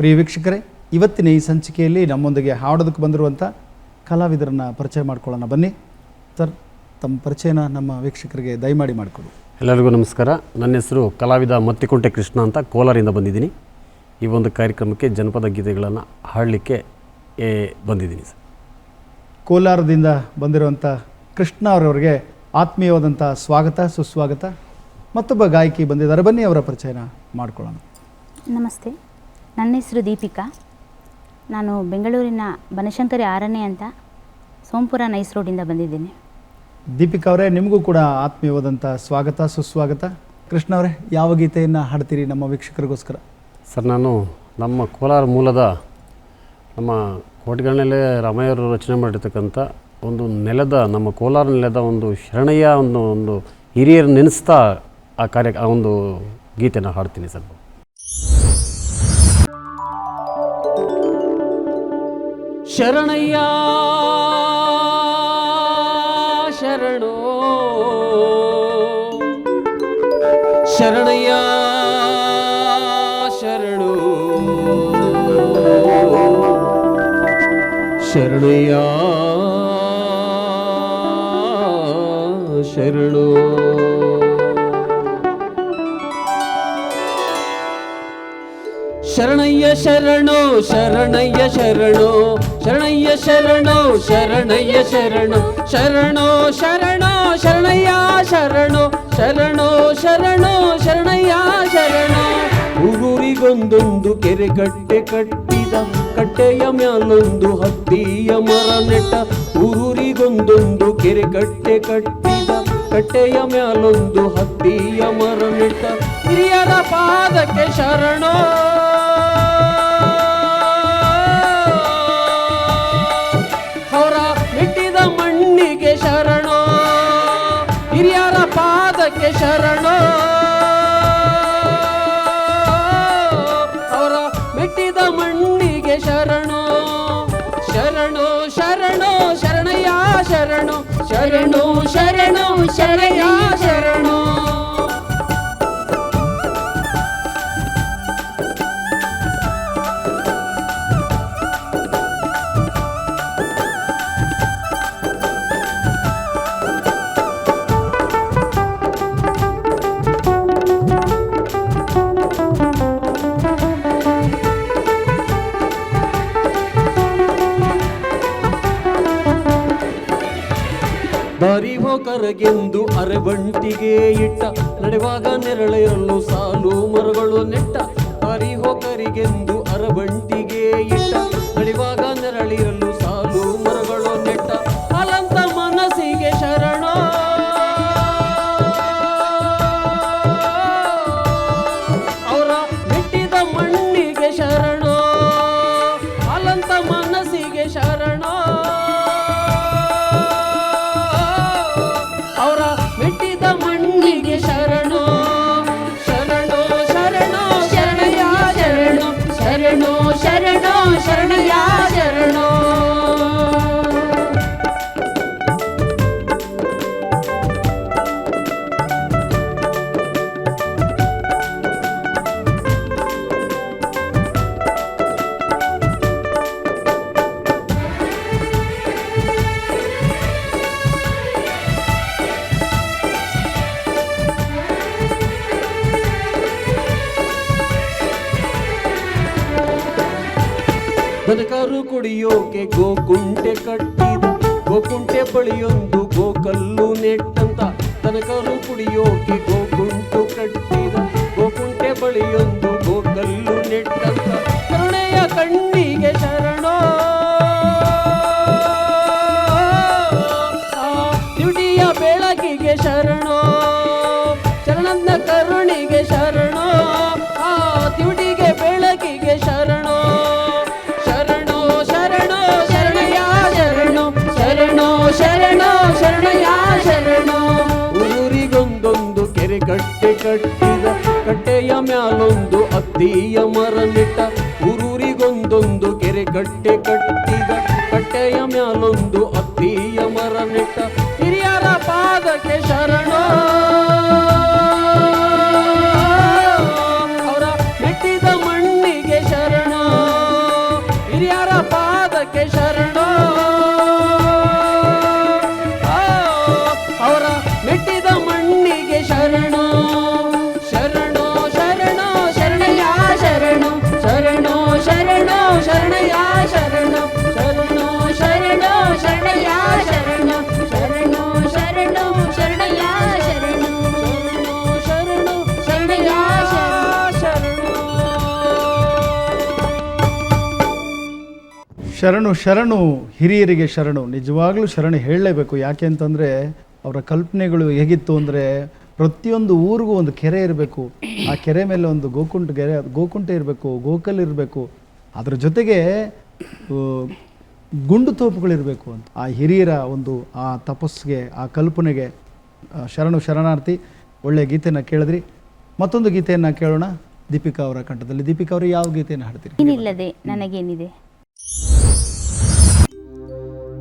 ಪ್ರಿಯ ವೀಕ್ಷಕರೇ, ಇವತ್ತಿನ ಈ ಸಂಚಿಕೆಯಲ್ಲಿ ನಮ್ಮೊಂದಿಗೆ ಹಾಡೋದಕ್ಕೆ ಬಂದಿರುವಂಥ ಕಲಾವಿದರನ್ನ ಪರಿಚಯ ಮಾಡ್ಕೊಳ್ಳೋಣ ಬನ್ನಿ. ಸರ್, ತಮ್ಮ ಪರಿಚಯನ ನಮ್ಮ ವೀಕ್ಷಕರಿಗೆ ದಯಮಾಡಿ ಮಾಡಿಕೊಡಿ. ಎಲ್ಲರಿಗೂ ನಮಸ್ಕಾರ. ನನ್ನ ಹೆಸರು ಕಲಾವಿದ ಮತ್ತಿಕುಂಟೆ ಕೃಷ್ಣ ಅಂತ ಕೋಲಾರಿಂದ ಬಂದಿದ್ದೀನಿ. ಈ ಒಂದು ಕಾರ್ಯಕ್ರಮಕ್ಕೆ ಜನಪದ ಗೀತೆಗಳನ್ನು ಹಾಡಲಿಕ್ಕೆ ಏ, ಬಂದಿದ್ದೀನಿ ಸರ್. ಕೋಲಾರದಿಂದ ಬಂದಿರುವಂಥ ಕೃಷ್ಣ ಅವರವರಿಗೆ ಆತ್ಮೀಯವಾದಂಥ ಸ್ವಾಗತ ಸುಸ್ವಾಗತ. ಮತ್ತೊಬ್ಬ ಗಾಯಕಿ ಬಂದಿದ್ದಾರೆ. ಬನ್ನಿ ಅವರ ಪರಿಚಯನ ಮಾಡ್ಕೊಳ್ಳೋಣ. ನಮಸ್ತೆ. ನನ್ನ ಹೆಸರು ದೀಪಿಕಾ. ನಾನು ಬೆಂಗಳೂರಿನ ಬನಶಂಕರಿ ಆರನೇ ಅಂತ ಸೋಂಪುರ ನೈಸ್ ರೋಡಿಂದ ಬಂದಿದ್ದೀನಿ. ದೀಪಿಕಾ ಅವರೇ ನಿಮಗೂ ಕೂಡ ಆತ್ಮೀಯವಾದಂಥ ಸ್ವಾಗತ ಸುಸ್ವಾಗತ. ಕೃಷ್ಣ ಅವರೇ ಯಾವ ಗೀತೆಯನ್ನು ಹಾಡ್ತೀರಿ ನಮ್ಮ ವೀಕ್ಷಕರಿಗೋಸ್ಕರ? ಸರ್ ನಾನು ನಮ್ಮ ಕೋಲಾರ ಮೂಲದ ನಮ್ಮ ಕೋಟೆಗಳಲ್ಲೇ ರಾಮಯ್ಯರು ರಚನೆ ಮಾಡಿರ್ತಕ್ಕಂಥ ಒಂದು ನೆಲದ ನಮ್ಮ ಕೋಲಾರ ನೆಲದ ಒಂದು ಶರಣಯ್ಯ ಒಂದು ಒಂದು ಹಿರಿಯರು ನೆನೆಸ್ತಾ ಆ ಕಾರ್ಯ ಆ ಒಂದು ಗೀತೆನ ಹಾಡ್ತೀನಿ ಸರ್. ಶರಣಯ್ಯ ಶರಣಯ್ಯ ಶರಣು ಶರಣಯ್ಯ ಶರಣು ಶರಣಯ್ಯ ಶರಣೋ ಶರಣಯ್ಯ ಶರಣೋ ಶರಣಯ್ಯ ಶರಣೋ ಶರಣಯ್ಯ ಶರಣೋ ಶರಣೋ ಶರಣೋ ಶರಣಯ್ಯ ಶರಣೋ ಶರಣೋ ಶರಣೋ ಶರಣಯ್ಯ ಶರಣ. ಉಗುರಿಗೊಂದೊಂದು ಕೆರೆ ಕಟ್ಟೆ ಕಟ್ಟಿದ ಕಟ್ಟೆಯ ಮ್ಯಾಲೊಂದು ಹತ್ತಿಯ ಮರ ನೆಟ್ಟ. ಉಗುರಿಗೊಂದೊಂದು ಕೆರೆ ಕಟ್ಟೆ ಕಟ್ಟಿದ ಕಟ್ಟೆಯ ಮ್ಯಾಲೊಂದು ಹತ್ತಿಯ ಮರ ನೆಟ್ಟ. ಹಿರಿಯರ ಪಾದಕ್ಕೆ ಶರಣೋ. ಅವರ ಬಿಟ್ಟಿದ ಮಣ್ಣಿಗೆ ಶರಣೋ. ಪಾದಕ್ಕೆ ಶರಣೋ. ಅವರ ಮೆಟ್ಟಿದ ಮಣ್ಣಿಗೆ ಶರಣೋ. ಶರಣೋ ಶರಣೋ ಶರಣಯ್ಯ ಶರಣು. ಶರಣು ಶರಣೋ ಶರಣಯ್ಯ ಶರಣೋ. ಹೋಕರಗೆಂದು ಅರೆಬಂಟಿಗೆ ಇಟ್ಟ. ನಡೆವಾಗ ನೆರಳೆಯನ್ನು ಸಾಲು ಮರಗಳು ನೆಟ್ಟ. ಅರಿಹೋಕರಿಗೆಂದು ಅರಬಂಟಿಗೆ ಇಟ್ಟ. ನಡೆವಾಗ ನೆರಳಿರಲು ದನಕರು ಕುಡಿಯೋಕೆ ಗೋಕುಂಟೆ ಕಟ್ಟಿದ. ಗೋಕುಂಟೆ ಬಳಿಯೊಂದು ಗೋಕಲ್ಲು ನೆಟ್ಟಂತ ತನಕರು ಕುಡಿಯೋಕೆ ಗೋಕುಂಟು ಕಟ್ಟಿದ. ಗೋಕುಂಟೆ ಬಳಿಯೊಂದು ಗೋಕಲ್ಲು ನೆಟ್ಟಂತ ಕರುಣೆಯ ಕಣ್ಣಿಗೆ ಕಟ್ಟಿದ ಕಟ್ಟೆಯ ಮ್ಯಾಲೊಂದು ಅತ್ತಿಯ ಮರ ನೆಟ್ಟ ಊರೂರಿಗೊಂದೊಂದು ಕೆರೆ ಕಟ್ಟೆ ಕಟ್ಟಿದ ಕಟ್ಟೆಯ ಮ್ಯಾಲೊಂದು ಶರಣು ಶರಣು, ಹಿರಿಯರಿಗೆ ಶರಣು. ನಿಜವಾಗ್ಲೂ ಶರಣು ಹೇಳಲೇಬೇಕು. ಯಾಕೆ ಅಂತಂದರೆ, ಅವರ ಕಲ್ಪನೆಗಳು ಹೇಗಿತ್ತು ಅಂದರೆ, ಪ್ರತಿಯೊಂದು ಊರಿಗೂ ಒಂದು ಕೆರೆ ಇರಬೇಕು. ಆ ಕೆರೆ ಮೇಲೆ ಒಂದು ಗೋಕುಂಟ ಕೆರೆ, ಗೋಕುಂಟ ಇರಬೇಕು, ಗೋಕಲ್ ಇರಬೇಕು. ಅದ್ರ ಜೊತೆಗೆ ಗುಂಡು ತೋಪುಗಳಿರಬೇಕು ಅಂತ. ಆ ಹಿರಿಯರ ಒಂದು, ಆ ತಪಸ್ಸಿಗೆ, ಆ ಕಲ್ಪನೆಗೆ ಶರಣು, ಶರಣಾರ್ಥಿ, ಒಳ್ಳೆಯ ಗೀತೆಯನ್ನು ಕೇಳಿದ್ರಿ. ಮತ್ತೊಂದು ಗೀತೆಯನ್ನು ಕೇಳೋಣ. ದೀಪಿಕಾ ಅವರ ಕಂಠದಲ್ಲಿ. ದೀಪಿಕಾ ಅವರು, ಯಾವ ಗೀತೆಯನ್ನು ಹಾಡ್ತೀರಿ? ಏನಿಲ್ಲದೆ, ನನಗೇನಿದೆ.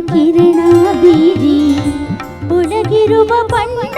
ಕಿರಣ ಬೀರಿ ಒಳಗಿರುವ ಬಣ್ಣ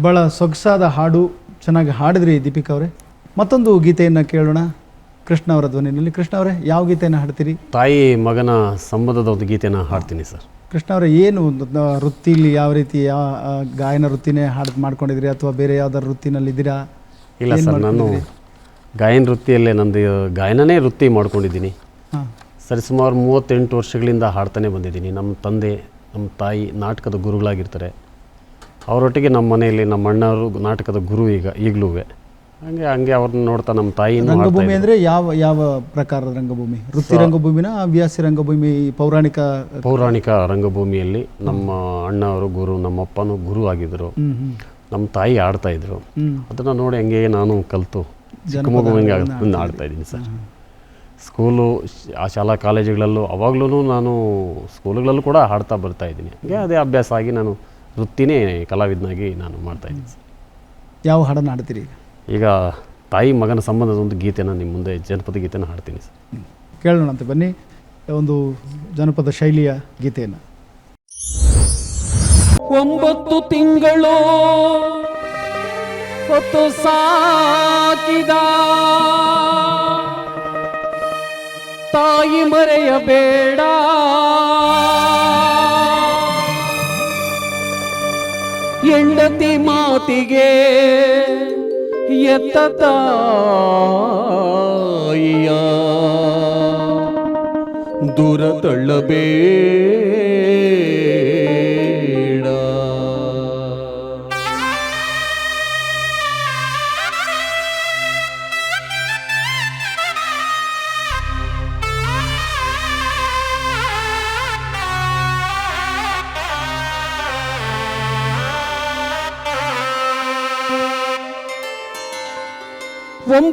ಭಾಳ ಸೊಗಸಾದ ಹಾಡು ಚೆನ್ನಾಗಿ ಹಾಡಿದ್ರಿ ದೀಪಿಕಾ ಅವರೇ. ಮತ್ತೊಂದು ಗೀತೆಯನ್ನು ಕೇಳೋಣ. ಕೃಷ್ಣ ಅವರ ಧ್ವನಿಯಲ್ಲಿ. ಕೃಷ್ಣ ಅವರೇ ಯಾವ ಗೀತೆಯನ್ನು ಹಾಡ್ತೀರಿ? ತಾಯಿ ಮಗನ ಸಂಬಂಧದ ಒಂದು ಗೀತೆಯನ್ನು ಹಾಡ್ತೀನಿ ಸರ್. ಕೃಷ್ಣ ಅವರೇ ಏನು ವೃತ್ತಿಲಿ ಯಾವ ರೀತಿ ಯಾವ ಗಾಯನ ವೃತ್ತಿನೇ ಹಾಡು ಮಾಡ್ಕೊಂಡಿದ್ರಿ ಅಥವಾ ಬೇರೆ ಯಾವ್ದಾದ್ರು ವೃತ್ತಿನಲ್ಲಿ ಇದ್ದೀರಾ? ಇಲ್ಲ ಸರ್ ನಾನು? ಗಾಯನ ವೃತ್ತಿಯಲ್ಲೇ ನಂದು ಗಾಯನನೇ ವೃತ್ತಿ ಮಾಡ್ಕೊಂಡಿದ್ದೀನಿ. ಹಾಂ. ಸರಿಸುಮಾರು ಮೂವತ್ತೆಂಟು ವರ್ಷಗಳಿಂದ ಹಾಡ್ತಾನೆ ಬಂದಿದ್ದೀನಿ. ನಮ್ಮ ತಂದೆ ನಮ್ಮ ತಾಯಿ ನಾಟಕದ ಗುರುಗಳಾಗಿರ್ತಾರೆ. ಅವರೊಟ್ಟಿಗೆ ನಮ್ಮ ಮನೆಯಲ್ಲಿ ನಮ್ಮ ಅಣ್ಣವರು ನಾಟಕದ ಗುರು ಈಗ ಈಗಲೂ ಹಂಗೆ ಹಂಗೆ ಅವ್ರನ್ನ ನೋಡ್ತಾ ನಮ್ಮ ತಾಯಿ ರಂಗಭೂಮಿ. ಅಂದ್ರೆ ಯಾವ ಯಾವ ಪ್ರಕಾರದ ರಂಗಭೂಮಿ? ವೃತ್ತಿ ರಂಗಭೂಮಿನ ಹವ್ಯಾಸಿ ರಂಗಭೂಮಿ ಪೌರಾಣಿಕ? ಪೌರಾಣಿಕ ರಂಗಭೂಮಿಯಲ್ಲಿ ನಮ್ಮ ಅಣ್ಣವರು ಗುರು ನಮ್ಮ ನಮ್ಮಪ್ಪನೂ ಗುರು ಆಗಿದ್ರು. ನಮ್ಮ ತಾಯಿ ಆಡ್ತಾ ಇದ್ರು. ಅದನ್ನ ನೋಡಿ ಹಂಗೆ ನಾನು ಕಲಿತು. ಚಿಕ್ಕ ಜನಪದ ಮಗು ಹಿಂಗೆ ಆಡ್ತಾ ಇದ್ದೀನಿ ಸರ್. ಸ್ಕೂಲು ಆ ಶಾಲಾ ಕಾಲೇಜುಗಳಲ್ಲೂ ಅವಾಗ್ಲೂ ನಾನು ಸ್ಕೂಲುಗಳಲ್ಲೂ ಕೂಡ ಆಡ್ತಾ ಬರ್ತಾ ಇದ್ದೀನಿ. ಹಂಗೆ ಅದೇ ಅಭ್ಯಾಸ ಆಗಿ ನಾನು ವೃತ್ತಿನೇ ಕಲಾವಿದನಾಗಿ ನಾನು ಮಾಡ್ತಾ ಇದ್ದೀನಿ. ಸರ್ ಯಾವ ಹಾಡನ್ನು ಹಾಡ್ತೀರಿ ಈಗ? ಈಗ ತಾಯಿ ಮಗನ ಸಂಬಂಧದ ಒಂದು ಗೀತೆನ ನಿಮ್ಮ ಮುಂದೆ ಜನಪದ ಗೀತೆನ ಹಾಡ್ತೀನಿ ಸರ್. ಕೇಳೋಣ ಅಂತ ಬನ್ನಿ. ಒಂದು ಜನಪದ ಶೈಲಿಯ ಗೀತೆಯನ್ನು. ಒಂಬತ್ತು ತಿಂಗಳು ಹೊತ್ತು ಸಾಕಿದ. ತಾಯಿ ಮರೆಯಬೇಡ. ಹೆಂಡತಿ ಮಾತಿಗೆ ಎತ್ತ ದೂರ ತಳ್ಳಬೇಡ.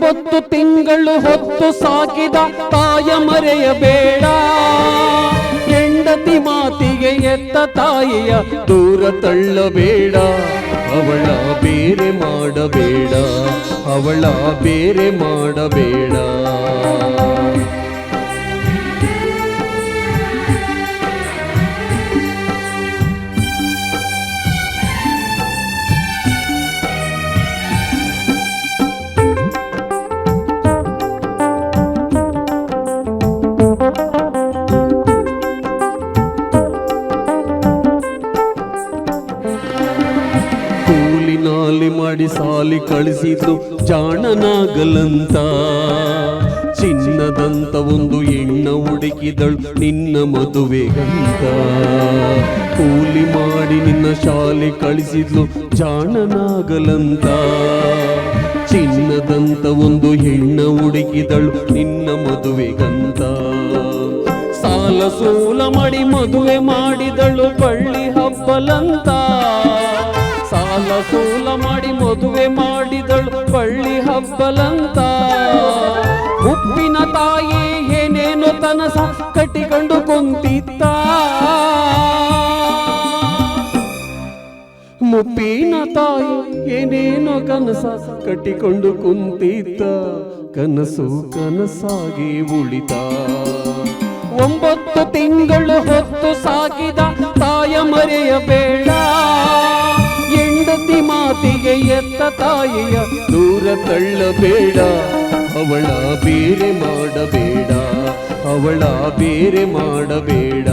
ಒಂಬತ್ತು ತಿಂಗಳು ಹೊತ್ತು ಸಾಕಿದ ತಾಯ ಮರೆಯಬೇಡ. ಹೆಂಡತಿ ಮಾತಿಗೆ ಎತ್ತ ತಾಯಿಯ ದೂರ ತಳ್ಳಬೇಡ. ಅವಳ ಬೇರೆ ಮಾಡಬೇಡ. ಅವಳ ಬೇರೆ ಮಾಡಬೇಡ. ಕಳಿಸಿದ್ದು ಜಾಣನಾಗಲಂತ. ಚಿನ್ನದಂತ ಒಂದು ಹೆಣ್ಣ ಹುಡುಕಿದಳು ನಿನ್ನ ಮದುವೆಗಂತ ಕೂಲಿ ಮಾಡಿ ನಿನ್ನ ಶಾಲೆ ಕಳಿಸಿದ್ಲು ಜಾಣನಾಗಲಂತ. ಚಿನ್ನದಂತ ಒಂದು ಹೆಣ್ಣ ಹುಡುಕಿದಳು ನಿನ್ನ ಮದುವೆಗಂತ ಸಾಲ ಸೂಲ ಮಾಡಿ ಮದುವೆ ಮಾಡಿದಳು ಬಳ್ಳಿ ಹಬ್ಬಲಂತ. ಸಾಲ ಸೂಲ ಮಾಡಿ ಮದುವೆ ಮಾಡಿದಳು ಬಳ್ಳಿ ಹಬ್ಬಲಂತ. ಉಪ್ಪಿನ ತಾಯಿ ಏನೇನು ಕನಸ ಕಟ್ಟಿಕೊಂಡು ಕುಂತಿತ್ತ. ಮುಪ್ಪಿನ ತಾಯಿ ಏನೇನು ಕನಸ ಕಟ್ಟಿಕೊಂಡು ಕುಂತಿದ್ದ ಕನಸು ಕನಸಾಗಿ ಉಳಿತ. ಒಂಬತ್ತು ತಿಂಗಳು ಹೊತ್ತು ಸಾಕಿದ ತಾಯ ಮರೆಯಬೇಡ. ಹೆಂಡತಿ ಮಾತಿಗೆ ಎತ್ತ ತಾಯಿಯ ದೂರ ತಳ್ಳಬೇಡ ಅವಳ ಬೇರೆ ಮಾಡಬೇಡ ಅವಳ ಬೇರೆ ಮಾಡಬೇಡ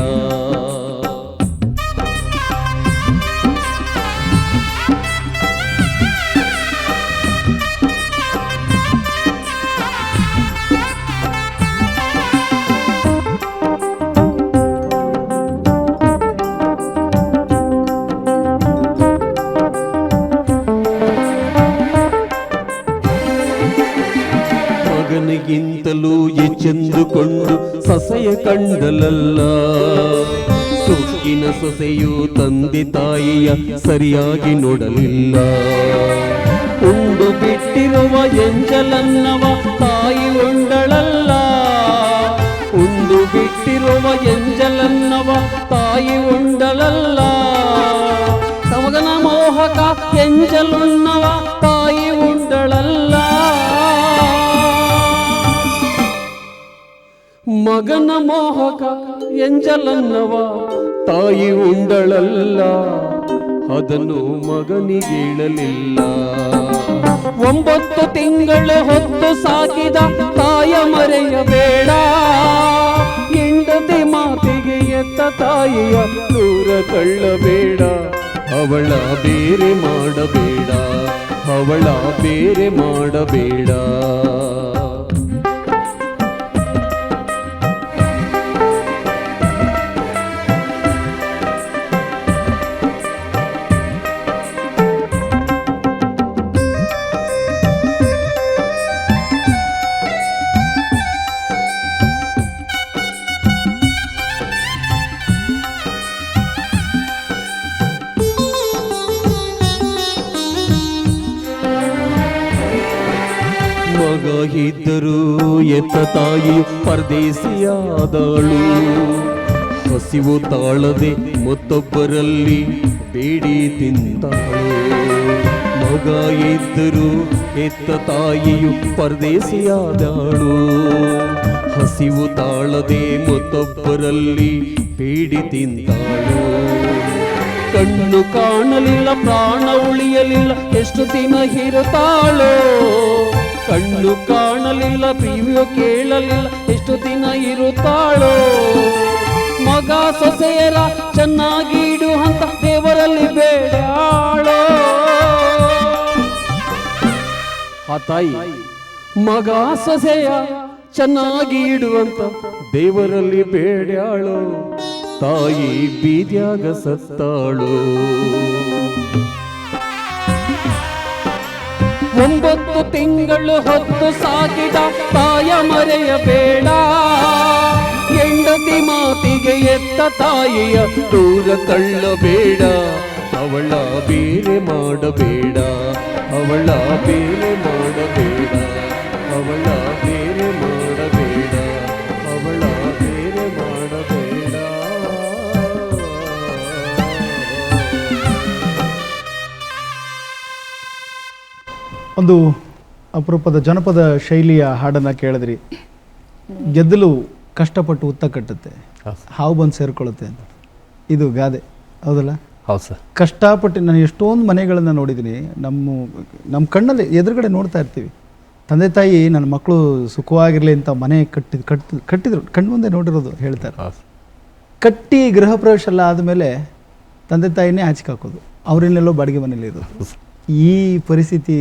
ಮಗನಿಗಿಂತಲೂ ಎಚ್ಚೆಂದುಕೊಂಡು ಸೊಸೆಯ ಕಂಡಲಲ್ಲ. ಸೊಕ್ಕಿನ ಸೊಸೆಯು ತಂದೆ ತಾಯಿಯ ಸರಿಯಾಗಿ ನೋಡಲಿಲ್ಲ. ಉಂಡು ಬಿಟ್ಟಿರುವ ಎಂಜಲನ್ನವ ತಾಯಿ ಉಂಡಳಲ್ಲ ಉಂಡು ಬಿಟ್ಟಿರುವ ಎಂಜಲನ್ನವ ತಾಯಿ ಉಂಡಳಲ್ಲ ಮಗನ ಮೋಹಕ ಎಂಜಲುನ್ನವ ಮಗನ ಮೋಹಕ ಎಂಜಲನ್ನವ. ತಾಯಿ ಉಂಡಳಲ್ಲ ಅದನ್ನು ಮಗನಿಗೇಳಲಿಲ್ಲ. ಒಂಬತ್ತು ತಿಂಗಳ ಹೊತ್ತು ಸಾಕಿದ ತಾಯ ಮರೆಯಬೇಡ. ಹೆಂಡತಿ ಮಾತಿಗೆ ಎತ್ತ ತಾಯಿಯ ದೂರ ತಳ್ಳಬೇಡ. ಅವಳ ಬೇರೆ ಮಾಡಬೇಡ ಅವಳ ಬೇರೆ ಮಾಡಬೇಡ. ಎತ್ತ ತಾಯಿ ಪರದೇಸಿಯಾದಳು. ಹಸಿವು ತಾಳದೆ ಮತ್ತೊಬ್ಬರಲ್ಲಿ ಬೇಡಿ ತಿಂತಾಳು. ಮಗ ಇದ್ದರು ಎತ್ತ ತಾಯಿಯು ಪರದೇಸಿಯಾದಳು. ಹಸಿವು ತಾಳದೆ ಮತ್ತೊಬ್ಬರಲ್ಲಿ ಬೇಡಿ ತಿಂತಾಳು. ಕಣ್ಣು ಕಾಣಲಿಲ್ಲ, ಪ್ರಾಣ ಉಳಿಯಲಿಲ್ಲ, ಎಷ್ಟು ದಿನ ಇರುತ್ತಾಳೋ. ಕಣ್ಣು ಕಾಣಲಿಲ್ಲ, ಪ್ರೀಮಿಯು ಕೇಳಲಿಲ್ಲ, ಎಷ್ಟು ದಿನ ಇರುತ್ತಾಳೋ? ಮಗ ಸೊಸೆಯರ ಚೆನ್ನಾಗಿ ಇಡು ಅಂತ ದೇವರಲ್ಲಿ ಬೇಡಾಳೋ? ಆ ತಾಯಿ, ಮಗ ಸೊಸೆಯ ಚೆನ್ನಾಗಿ ಇಡುವಂತ ದೇವರಲ್ಲಿ ಬೇಡ್ಯಾಳು? ತಾಯಿ ಬೀದ್ಯಾಗ ಸತ್ತಾಳು? ಒಂಬತ್ತು ತಿಂಗಳು ಹೊತ್ತು ಸಾಕಿದ ತಾಯ ಮರೆಯಬೇಡ ಹೆಂಡತಿ ಮಾತಿಗೆ ಎತ್ತ ತಾಯಿಯ ದೂರ ತಳ್ಳಬೇಡ. ಅವಳ ಬೇರೆ ಮಾಡಬೇಡ. ಅವಳ ಬೇರೆ ಮಾಡಬೇಡ. ಅವಳ ಒಂದು ಅಪರೂಪದ ಜನಪದ ಶೈಲಿಯ ಹಾಡನ್ನು ಕೇಳಿದ್ರಿ. ಗೆದ್ದಲು ಕಷ್ಟಪಟ್ಟು ಉತ್ತ ಕಟ್ಟುತ್ತೆ. ಹಾವು ಬಂದು ಸೇರ್ಕೊಳ್ಳುತ್ತೆ ಅಂತ. ಇದು ಗಾದೆ. ಹೌದಲ್ಲ? ಹೌದು ಸರ್. ಕಷ್ಟಪಟ್ಟು ನಾನು ಎಷ್ಟೊಂದು ಮನೆಗಳನ್ನು ನೋಡಿದ್ದೀನಿ. ನಮ್ಮ ನಮ್ಮ ಕಣ್ಣಲ್ಲಿ ಎದುರುಗಡೆ ನೋಡ್ತಾ ಇರ್ತೀವಿ. ತಂದೆ ತಾಯಿ ನನ್ನ ಮಕ್ಕಳು ಸುಖವಾಗಿರಲಿ ಅಂತ ಮನೆ ಕಟ್ಟಿದ ಕಟ್ ಕಟ್ಟಿದ್ರು. ಕಣ್ಮುಂದೆ ನೋಡಿರೋದು ಹೇಳ್ತಾರೆ. ಕಟ್ಟಿ ಗೃಹ ಪ್ರವೇಶ ಎಲ್ಲ ಆದಮೇಲೆ ತಂದೆ ತಾಯಿನೇ ಆಚೆಗೆ ಹಾಕೋದು. ಅವರನ್ನೆಲ್ಲೋ ಬಾಡಿಗೆ ಮನೇಲಿ ಇರೋದು. ಈ ಪರಿಸ್ಥಿತಿ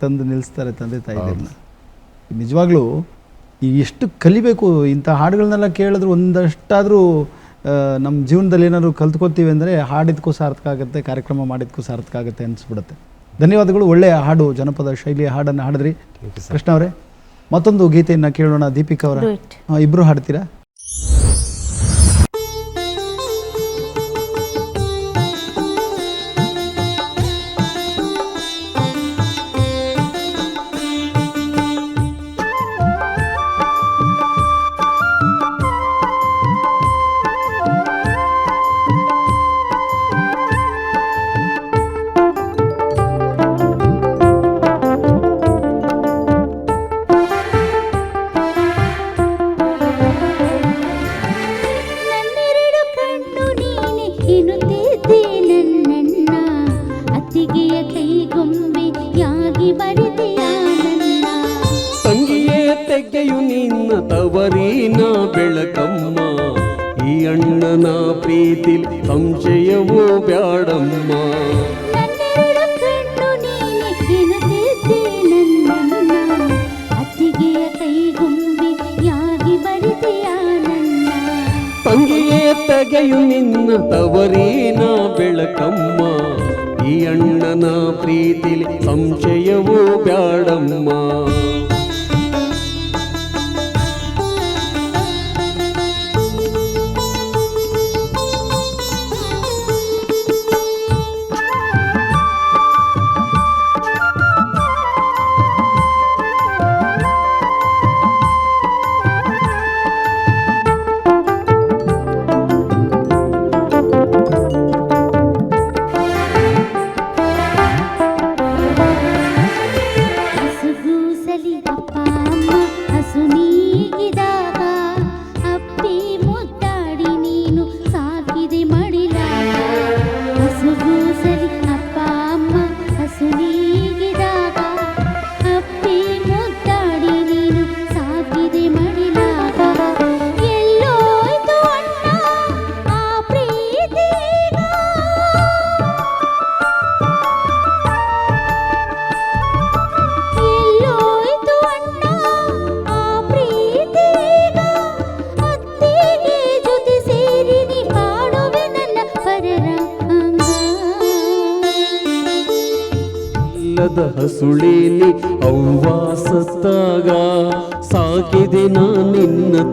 ತಂದು ನಿಲ್ಲಿಸ್ತಾರೆ ತಂದೆ ತಾಯಿಗಳನ್ನ ನಿಜವಾಗ್ಲೂ ಈ ಎಷ್ಟು ಕಲಿಬೇಕು ಇಂಥ ಹಾಡುಗಳನ್ನೆಲ್ಲ ಕೇಳಿದ್ರು ಒಂದಷ್ಟಾದರೂ ನಮ್ಮ ಜೀವನದಲ್ಲಿ ಏನಾದ್ರು ಕಲ್ತ್ಕೋತೀವಿ ಅಂದರೆ ಹಾಡಿದ್ಕೂ ಸಾರ್ಥಕ ಆಗುತ್ತೆ ಕಾರ್ಯಕ್ರಮ ಮಾಡಿದ್ಕೂ ಸಾರ್ಥಕ ಆಗುತ್ತೆ ಅನಿಸ್ಬಿಡುತ್ತೆ. ಧನ್ಯವಾದಗಳು ಒಳ್ಳೆಯ ಹಾಡು ಜನಪದ ಶೈಲಿಯ ಹಾಡನ್ನು ಹಾಡಿದ್ರಿ. ಕೃಷ್ಣ ಅವರೇ ಮತ್ತೊಂದು ಗೀತೆಯನ್ನು ಕೇಳೋಣ ದೀಪಿಕಾ ಅವರ. ಇಬ್ಬರು ಹಾಡ್ತೀರಾ?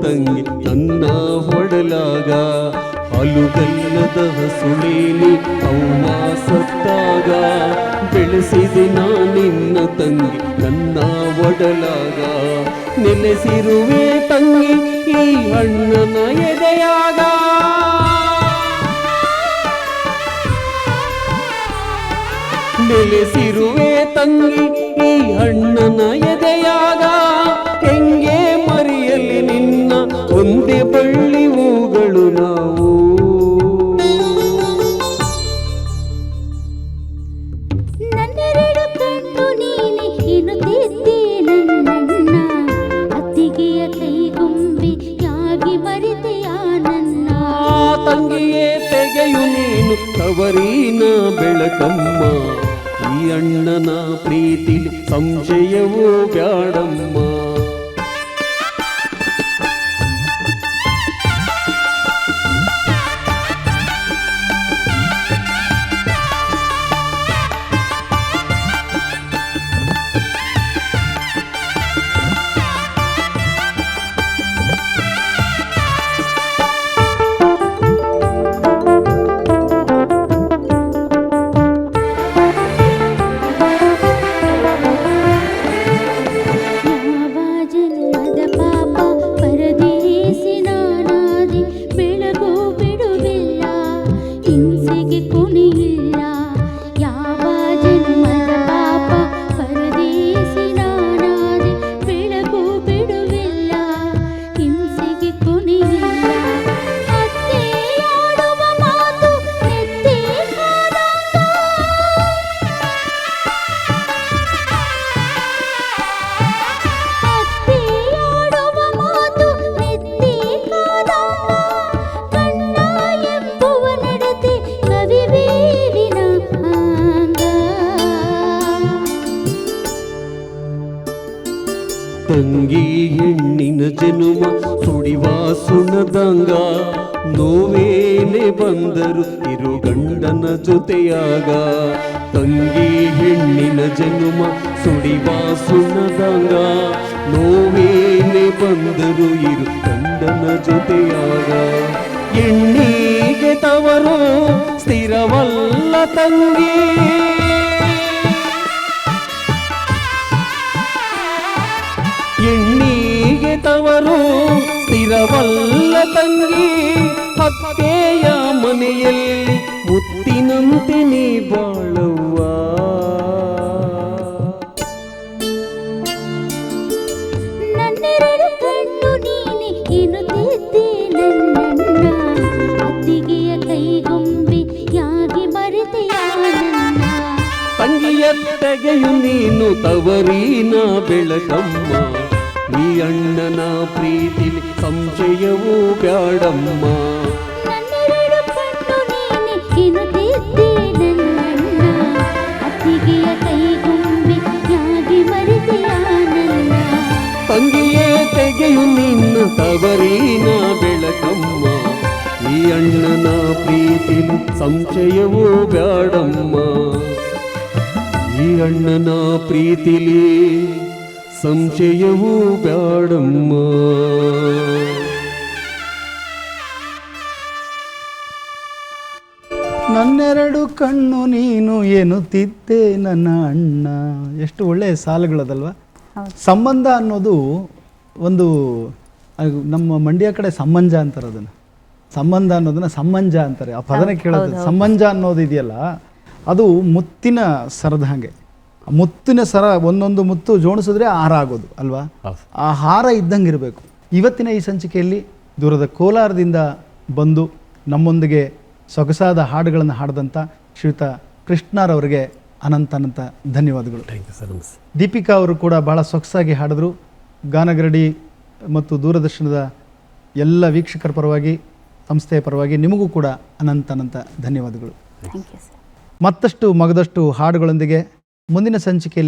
ತಂಗಿ ತನ್ನ ಹೊಡಲಾಗ, ಹಾಲುಗಲ್ಲದ ಹಸುಳೇಲಿ ಅವ್ವ ಸತ್ತಾಗ ಬೆಳೆಸಿದೆ ನಾ ನಿನ್ನ ತಂಗಿ, ನನ್ನ ಒಡಲಾಗ. ನೆಲೆಸಿರುವೆ ತಂಗಿ, ಈ ಅಣ್ಣನ ಎದೆಯಾಗ. ನೆಲೆಸಿರುವೆ ತಂಗಿ, ಈ ಅಣ್ಣನ ಎದೆಯಾಗ. ತಂಗಿ ಹೆಣ್ಣಿನ ಜನುಮ ಸುಡಿವ ಸುಣದಂಗ ನೋವೇನೆ ಬಂದರು ಇರು ಗಂಡನ ಜೊತೆಯಾಗ. ತಂಗಿ ಹೆಣ್ಣಿನ ಜನುಮ ಸುಡಿವ ಸುಣದಂಗ ನೋವೇನೆ ಬಂದರು ಇರು ಗಂಡನ ಜೊತೆಯಾಗ. ಹೆಣ್ಣಿಗೆ ತವರು ಸ್ಥಿರವಲ್ಲ ತಂಗಿ. ತವರು ಸ್ಥಿರವಲ್ಲ ತಂಗಿ ಅತ್ತೆಯ ಮನೆಯಲ್ಲಿ ಮುತ್ತಿನಂತೆ ನೀ ಬಾಳುವ ತಂಗಿಯ ತೆಗೆಯು ನೀನು ತವರಿನ ಬೆಳಕಮ್ಮ ಈ ಅಣ್ಣನ ಪ್ರೀತಿಲಿ ಸಂಶಯವೂ ಬ್ಯಾಡಮ್ಮ. ತಂಗಿಯೇ ತೆಗೆಯು ನಿನ್ನ ತವರಿನ ಬೆಳಕಮ್ಮ. ಈ ಅಣ್ಣನ ಪ್ರೀತಿಲಿ ಸಂಶಯವೂ ಬ್ಯಾಡಮ್ಮ. ಈ ಅಣ್ಣನ ಪ್ರೀತಿಲಿ ಸಂಶಯವೂ ಬ್ಯಾಡಮ್ಮ. ನನ್ನೆರಡು ಕಣ್ಣು ನೀನು ಎನ್ನುತ್ತಿದ್ದೆ ನನ್ನ ಅಣ್ಣ. ಎಷ್ಟು ಒಳ್ಳೆಯ ಸಾಲುಗಳದಲ್ವಾ? ಸಂಬಂಧ ಅನ್ನೋದು ಒಂದು ಅದು ನಮ್ಮ ಮಂಡ್ಯ ಕಡೆ ಸಂಬಂಜ ಅಂತಾರೆ ಅದನ್ನು. ಸಂಬಂಧ ಅನ್ನೋದನ್ನ ಸಂಬಂಧ ಅಂತಾರೆ. ಆ ಪದನ ಕೇಳೋದು. ಸಂಬಂಧ ಅನ್ನೋದು ಇದೆಯಲ್ಲ ಅದು ಮುತ್ತಿನ ಸರದ ಹಾಗೆ. ಮುತ್ತಿನ ಸರ ಒಂದೊಂದು ಮುತ್ತು ಜೋಡಿಸಿದ್ರೆ ಹಾರ ಆಗೋದು ಅಲ್ವಾ? ಆ ಹಾರ ಇದ್ದಂಗೆ ಇರಬೇಕು ಇವತ್ತಿನ ಈ ಸಂಚಿಕೆಯಲ್ಲಿ ದೂರದ ಕೋಲಾರದಿಂದ ಬಂದು ನಮ್ಮೊಂದಿಗೆ ಸೊಗಸಾದ ಹಾಡುಗಳನ್ನು ಹಾಡಿದಂಥ ಶ್ರೀಯುತ ಕೃಷ್ಣರವರಿಗೆ ಅನಂತ ಅನಂತ ಧನ್ಯವಾದಗಳು. ಥ್ಯಾಂಕ್ ಯು ಸರ್ ದೀಪಿಕಾ ಅವರು ಕೂಡ ಬಹಳ ಸೊಗಸಾಗಿ ಹಾಡಿದ್ರು. ಗಾನಗರಡಿ ಮತ್ತು ದೂರದರ್ಶನದ ಎಲ್ಲ ವೀಕ್ಷಕರ ಪರವಾಗಿ ಸಂಸ್ಥೆಯ ಪರವಾಗಿ ನಿಮಗೂ ಕೂಡ ಅನಂತ ಅನಂತ ಧನ್ಯವಾದಗಳು. ಥ್ಯಾಂಕ್ ಯು ಸರ್ ಮತ್ತಷ್ಟು ಮಗದಷ್ಟು ಹಾಡುಗಳೊಂದಿಗೆ ಮುಂದಿನ ಸಂಚಿಕೆಯಲ್ಲಿ